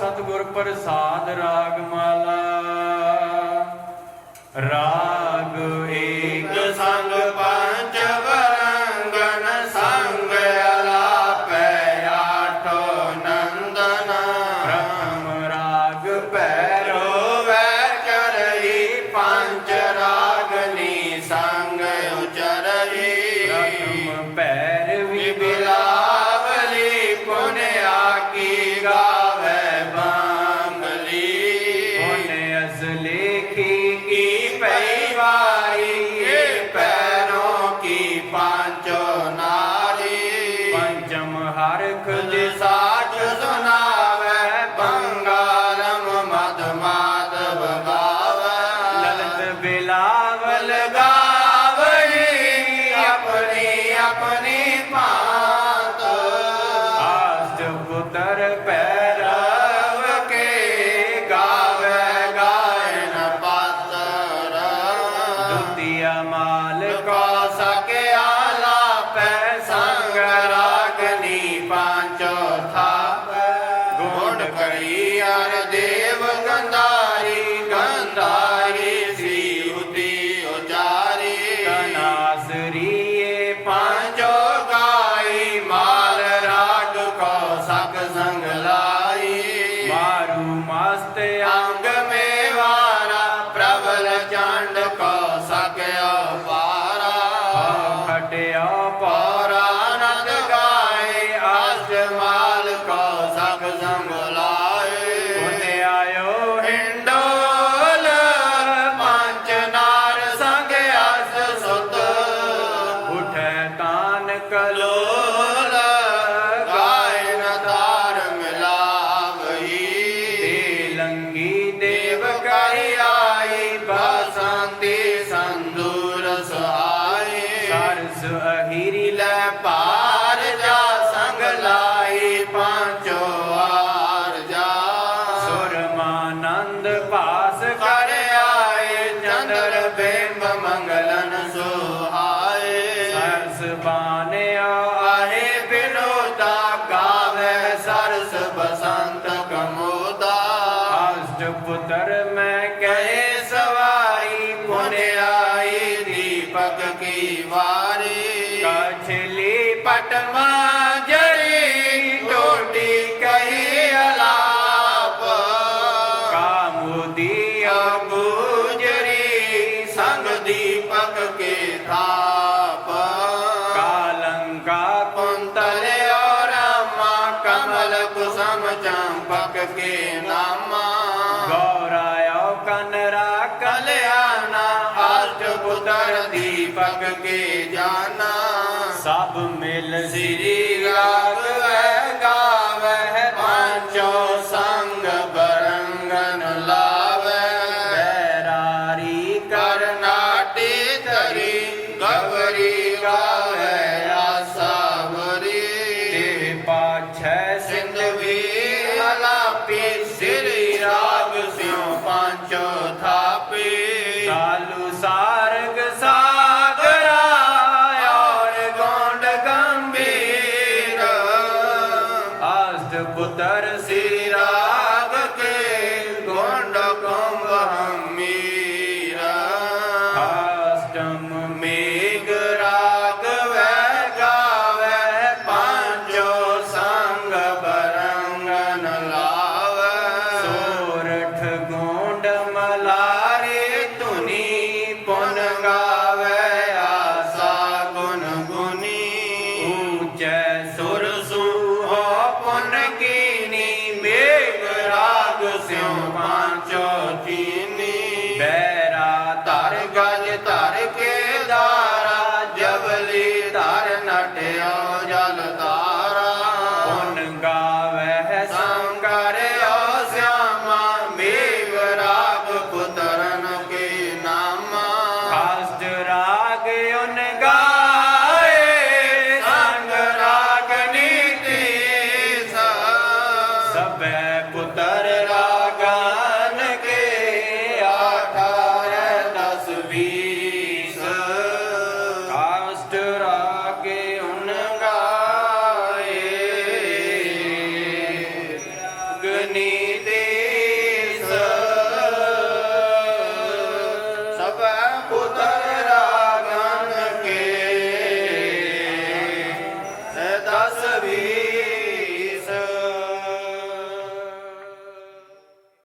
ਸਤਗੁਰ ਪ੍ਰਸਾਦ ਰਾਗ ਮਾਲਾ ਰਾਗ उतर पे Because I. ਸੁਹਰੀ ਲੈ ਪਾਰ ਜਾ ਸੰਗ ਲਾਏ ਪਾਂਚੋ ਆਰ ਜਾ। ਸੁਰਮਾਨੰਦ ਪਾਸ ਕਰ ਆਏ ਚੰਦਰ ਬੇਮ ਮੰਗਲਨ ਸੁਹਾਏ। ਸਰਸ ਬਾਨਿਆ। ਆਏ ਬਿਨੋਦਾ ਗਾਵੇ ਸਰਸ ਬਸੰਤ ਕਮੋਦਾ। ਅਸ਼ਟ ਪੁੱਤਰ ਵਾਰੇ। ਕਛਲੀ ਪਟਮਾ ਜੜੀ ਟੋਟੀ ਕਹੀ ਅਲਾਪ। ਕਾਮੁਦੀ ਅੰਗੂਜਰੀ, ਸੰਗ ਦੀਪਕ ਕੇ ਥਾਪ। ਕਾਲੰਕਾ ਕੁੰਤਲ ਔਰਾਮਾ ਕਮਲ ਕੁਸਮ ਚੰਪਕ ਕੇ ਨਾਮਾ। ਗੌਰਾਇਓ ਕਨਰਾ ਕਲਿਆ ਕਰ ਦੀਪਕ ਕੇ ਜਾਨਾ। ਸਭ ਮਿਲ ਸ੍ਰੀ ਰਾਗ ਹੈ ਗਾਵੇ ਪੰਚੋ ਸੰਗ ਬਰੰਗਨ ਲਾਵੇ। ਬੈਰਾਰੀ ਕਰ ਨਾਟੇ ਧਰੀ ਗਵਰੀ ਗਾਵੇ ਆਸਾਵਰੀ ਤੇ ਪਾਛੈ ਸਿੰਘ الله た。